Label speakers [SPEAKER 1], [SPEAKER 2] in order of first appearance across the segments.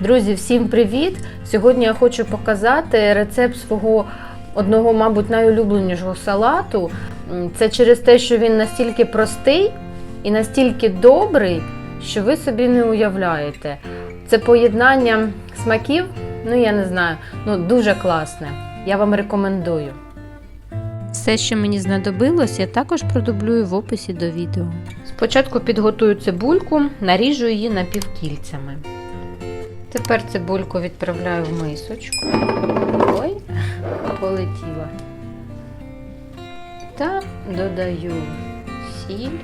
[SPEAKER 1] Друзі, всім привіт! Сьогодні я хочу показати рецепт свого одного, мабуть, найулюбленішого салату. Це через те, що він настільки простий і настільки добрий, що ви собі не уявляєте. Це поєднання смаків, ну я не знаю, ну дуже класне. Я вам рекомендую. Все, що мені знадобилось, я також продублюю в описі до відео. Спочатку підготую цибульку, наріжу її напівкільцями. Тепер цибульку відправляю в мисочку. Ой, полетіла. Та додаю сіль,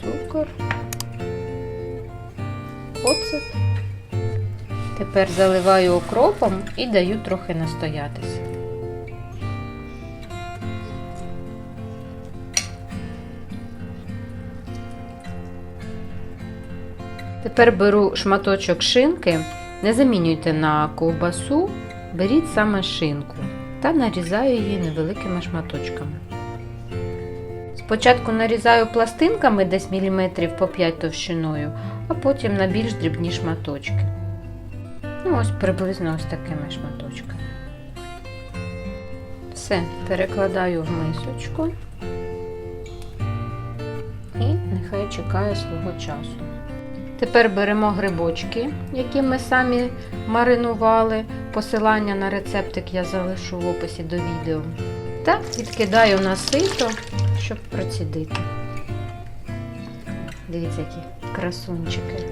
[SPEAKER 1] цукор, оцет. Тепер заливаю окропом і даю трохи настоятися. Тепер беру шматочок шинки, не замінюйте на ковбасу, беріть саме шинку та нарізаю її невеликими шматочками. Спочатку нарізаю пластинками десь міліметрів по 5 товщиною, а потім на більш дрібні шматочки. Ну, ось приблизно ось такими шматочками. Все, перекладаю в мисочку і нехай чекає свого часу. Тепер беремо грибочки, які ми самі маринували. Посилання на рецептик я залишу в описі до відео. Та відкидаю на сито, щоб процідити. Дивіться, які красунчики.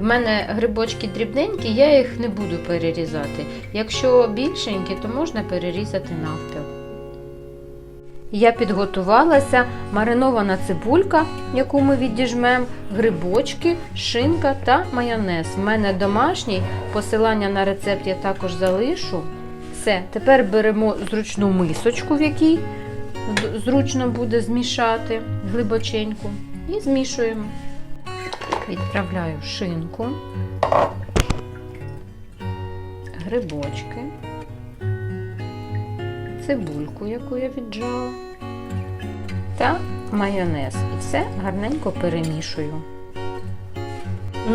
[SPEAKER 1] В мене грибочки дрібненькі, я їх не буду перерізати. Якщо більшенькі, то можна перерізати навпіл. Я підготувалася маринована цибулька, яку ми відіжмемо, грибочки, шинка та майонез. У мене домашній, посилання на рецепт я також залишу. Все, тепер беремо зручну мисочку, в якій зручно буде змішати глибоченьку, і змішуємо. Відправляю шинку, грибочки, цибульку, яку я віджала, та майонез. І все гарненько перемішую.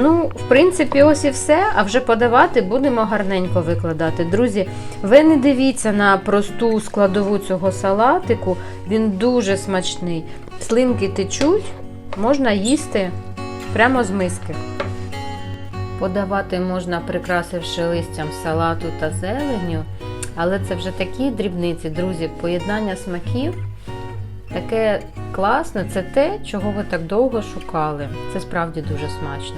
[SPEAKER 1] Ну, в принципі, ось і все. А вже подавати будемо гарненько викладати. Друзі, ви не дивіться на просту складову цього салатику, він дуже смачний. Слинки течуть, можна їсти прямо з миски. Подавати можна, прикрасивши листям салату та зеленню, але це вже такі дрібниці, друзі, поєднання смаків. Таке класне, це те, чого ви так довго шукали. Це справді дуже смачно.